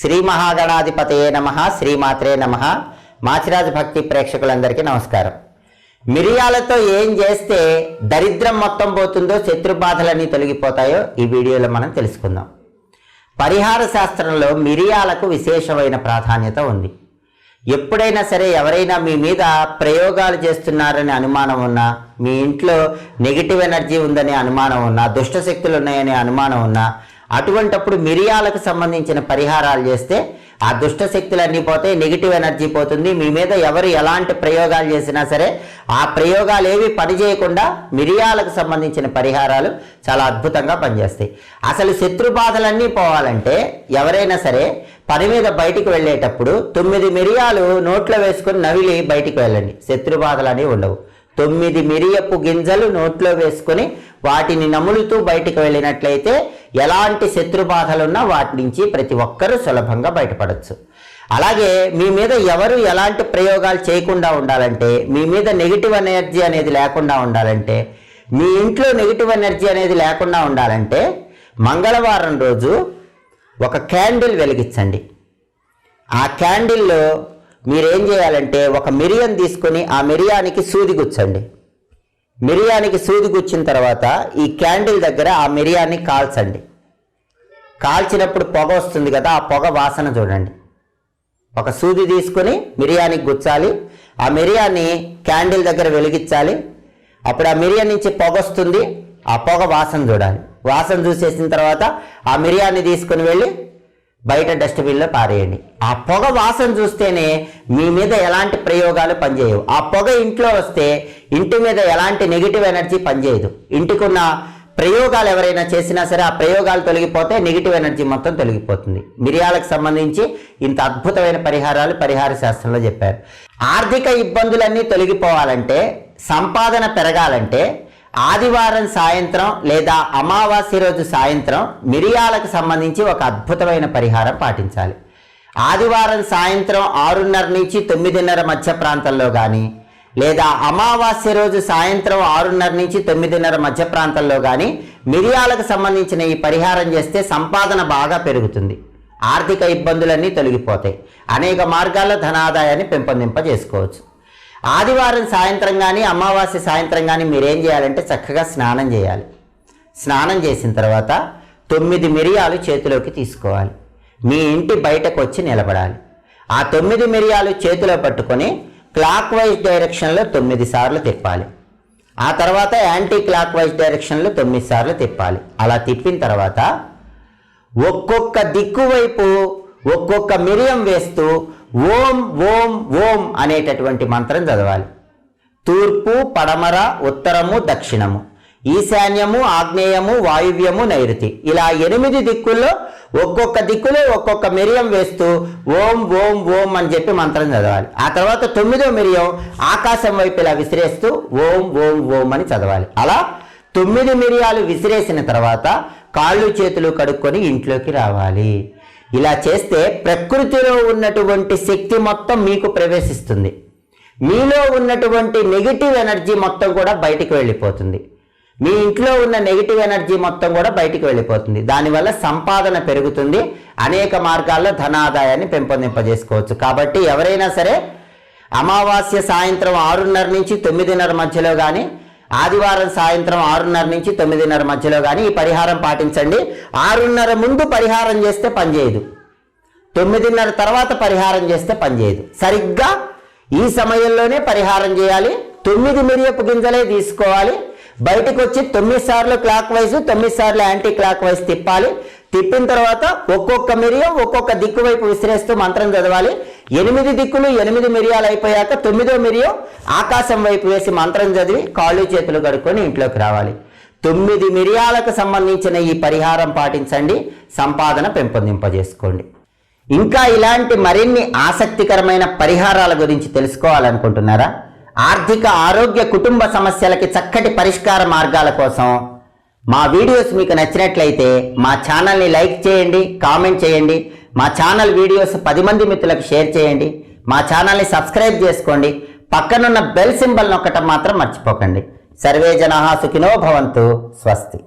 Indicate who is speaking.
Speaker 1: శ్రీ మహాగణాధిపతయే నమ శ్రీమాత్రే నమ. మాచిరాజు భక్తి ప్రేక్షకులందరికీ నమస్కారం. మిరియాలతో ఏం చేస్తే దరిద్రం మొత్తం పోతుందో శత్రు బాధలన్నీ తొలగిపోతాయో ఈ వీడియోలో మనం తెలుసుకుందాం. పరిహార శాస్త్రంలో మిరియాలకు విశేషమైన ప్రాధాన్యత ఉంది. ఎప్పుడైనా సరే ఎవరైనా మీ మీద ప్రయోగాలు చేస్తున్నారనే అనుమానం ఉన్నా మీ ఇంట్లో నెగిటివ్ ఎనర్జీ ఉందనే అనుమానం ఉన్నా దుష్ట శక్తులు ఉన్నాయనే అనుమానం ఉన్నా అటువంటప్పుడు మిరియాలకు సంబంధించిన పరిహారాలు చేస్తే ఆ దుష్ట శక్తులన్నీ పోతాయి నెగిటివ్ ఎనర్జీ పోతుంది. మీ మీద ఎవరు ఎలాంటి ప్రయోగాలు చేసినా సరే ఆ ప్రయోగాలు ఏవి పనిచేయకుండా మిరియాలకు సంబంధించిన పరిహారాలు చాలా అద్భుతంగా పనిచేస్తాయి. అసలు శత్రు బాధలన్నీ పోవాలంటే ఎవరైనా సరే పని మీద బయటికి వెళ్ళేటప్పుడు తొమ్మిది మిరియాలు నోట్లో వేసుకొని నవిలి బయటికి వెళ్ళండి. శత్రు బాధలు అనేవి ఉండవు. తొమ్మిది మిరియపు గింజలు నోట్లో వేసుకొని వాటిని నములుతూ బయటికి వెళ్ళినట్లయితే ఎలాంటి శత్రు బాధలున్నా వాటి నుంచి ప్రతి ఒక్కరూ సులభంగా బయటపడవచ్చు అలాగే మీ మీద ఎవరు ఎలాంటి ప్రయోగాలు చేయకుండా ఉండాలంటే మీ మీద నెగిటివ్ ఎనర్జీ అనేది లేకుండా ఉండాలంటే మీ ఇంట్లో నెగిటివ్ ఎనర్జీ అనేది లేకుండా ఉండాలంటే మంగళవారం రోజు ఒక క్యాండిల్ వెలిగించండి. ఆ క్యాండిల్లో మీరేం చేయాలంటే ఒక మిరియం తీసుకొని ఆ మిరియానికి సూది గుచ్చండి. మిరియానికి సూది గుచ్చిన తర్వాత ఈ క్యాండిల్ దగ్గర ఆ మిరియాన్ని కాల్చండి. కాల్చినప్పుడు పొగ వస్తుంది కదా ఆ పొగ వాసన చూడండి. ఒక సూది తీసుకొని మిరియానికి గుచ్చాలి. ఆ మిరియాన్ని క్యాండిల్ దగ్గర వెలిగించాలి. అప్పుడు ఆ మిరియా నుంచి పొగ వస్తుంది ఆ పొగ వాసన చూడాలి. వాసన చూసేసిన తర్వాత ఆ మిరియాన్ని తీసుకొని వెళ్ళి బయట డస్ట్బిన్లో పారేయండి. ఆ పొగ వాసన చూస్తేనే మీ మీద ఎలాంటి ప్రయోగాలు పనిచేయవు. ఆ పొగ ఇంట్లో వస్తే ఇంటి మీద ఎలాంటి నెగిటివ్ ఎనర్జీ పనిచేయదు. ఇంటికున్న ప్రయోగాలు ఎవరైనా చేసినా సరే ఆ ప్రయోగాలు తొలగిపోతే నెగిటివ్ ఎనర్జీ మొత్తం తొలగిపోతుంది. మిరియాలకు సంబంధించి ఇంత అద్భుతమైన పరిహారాలు పరిహార శాస్త్రంలో చెప్పారు. ఆర్థిక ఇబ్బందులన్నీ తొలగిపోవాలంటే సంపాదన పెరగాలంటే ఆదివారం సాయంత్రం లేదా అమావాస్య రోజు సాయంత్రం మిరియాలకు సంబంధించి ఒక అద్భుతమైన పరిహారం పాటించాలి. ఆదివారం సాయంత్రం ఆరున్నర నుంచి తొమ్మిదిన్నర మధ్య ప్రాంతంలో కానీ లేదా అమావాస్య రోజు సాయంత్రం ఆరున్నర నుంచి తొమ్మిదిన్నర మధ్య ప్రాంతంలో కానీ మిరియాలకు సంబంధించిన ఈ పరిహారం చేస్తే సంపాదన బాగా పెరుగుతుంది. ఆర్థిక ఇబ్బందులన్నీ తొలగిపోతాయి. అనేక మార్గాల్లో ధనాదాయాన్ని పెంపొందింపజేసుకోవచ్చు. ఆదివారం సాయంత్రం కానీ అమావాస్య సాయంత్రం కానీ మీరేం చేయాలంటే చక్కగా స్నానం చేయాలి. స్నానం చేసిన తర్వాత తొమ్మిది మిరియాలు చేతిలోకి తీసుకోవాలి. మీ ఇంటి బయటకు వచ్చి నిలబడాలి. ఆ తొమ్మిది మిరియాలు చేతిలో పట్టుకొని క్లాక్ వైజ్ డైరెక్షన్లో తొమ్మిది సార్లు తిప్పాలి. ఆ తర్వాత యాంటీ క్లాక్ వైజ్ డైరెక్షన్లో తొమ్మిది సార్లు తిప్పాలి. అలా తిప్పిన తర్వాత ఒక్కొక్క దిక్కు వైపు ఒక్కొక్క మిరియం వేస్తూ ఓం ఓం ఓం అనేటటువంటి మంత్రం చదవాలి. తూర్పు పడమర ఉత్తరము దక్షిణము. ఈశాన్యము ఆగ్నేయము వాయువ్యము నైరుతి. ఇలా ఎనిమిది దిక్కుల్లో ఒక్కొక్క దిక్కులో ఒక్కొక్క మిరియం వేస్తూ ఓం ఓం ఓం అని చెప్పి మంత్రం చదవాలి. ఆ తర్వాత తొమ్మిదో మిరియం ఆకాశం వైపు ఇలా విసిరేస్తూ ఓం ఓం ఓం అని చదవాలి. అలా తొమ్మిది మిరియాలు విసిరేసిన తర్వాత కాళ్ళు చేతులు కడుక్కొని ఇంట్లోకి రావాలి. ఇలా చేస్తే ప్రకృతిలో ఉన్నటువంటి శక్తి మొత్తం మీకు ప్రవేశిస్తుంది. మీలో ఉన్నటువంటి నెగిటివ్ ఎనర్జీ మొత్తం కూడా బయటికి వెళ్ళిపోతుంది. మీ ఇంట్లో ఉన్న నెగిటివ్ ఎనర్జీ మొత్తం కూడా బయటికి వెళ్ళిపోతుంది. దానివల్ల సంపాదన పెరుగుతుంది. అనేక మార్గాల్లో ధనాదాయాన్ని పెంపొందింపజేసుకోవచ్చు. కాబట్టి ఎవరైనా సరే అమావాస్య సాయంత్రం ఆరున్నర నుంచి తొమ్మిదిన్నర మధ్యలో కానీ ఆదివారం సాయంత్రం ఆరున్నర నుంచి తొమ్మిదిన్నర మధ్యలో కానీ ఈ పరిహారం పాటించండి. ఆరున్నర ముందు పరిహారం చేస్తే పనిచేయదు తొమ్మిదిన్నర తర్వాత పరిహారం చేస్తే పనిచేయదు సరిగ్గా ఈ సమయంలోనే పరిహారం చేయాలి. తొమ్మిది మిరియపు గింజలే తీసుకోవాలి. బయటకు వచ్చి తొమ్మిది సార్లు క్లాక్ వైజ్ తొమ్మిది సార్లు యాంటీ క్లాక్ వైజ్ తిప్పాలి. తిప్పిన తర్వాత ఒక్కొక్క మిరియం ఒక్కొక్క దిక్కు వైపు విసిరేస్తూ మంత్రం చదవాలి. ఎనిమిది దిక్కులు ఎనిమిది మిరియాలు అయిపోయాక తొమ్మిదో మిరియం ఆకాశం వైపు వేసి మంత్రం చదివి కాళ్ళు చేతులు కడుక్కొని ఇంట్లోకి రావాలి. తొమ్మిది మిరియాలకు సంబంధించిన ఈ పరిహారం పాటించండి. సంపాదన పెంపొందింపజేసుకోండి. ఇంకా ఇలాంటి మరిన్ని ఆసక్తికరమైన పరిహారాల గురించి తెలుసుకోవాలనుకుంటున్నారా? ఆర్థిక ఆరోగ్య కుటుంబ సమస్యలకి చక్కటి పరిష్కార మార్గాల కోసం మా వీడియోస్ మీకు నచ్చినట్లయితే మా ఛానల్ని లైక్ చేయండి కామెంట్ చేయండి మా ఛానల్ వీడియోస్ పది మంది మిత్రులకు షేర్ చేయండి మా ఛానల్ని సబ్స్క్రైబ్ చేసుకోండి పక్కనున్న బెల్ సింబల్ నొక్కటం మాత్రం మర్చిపోకండి. సర్వే జనా సుఖినో భవంతు స్వస్తి.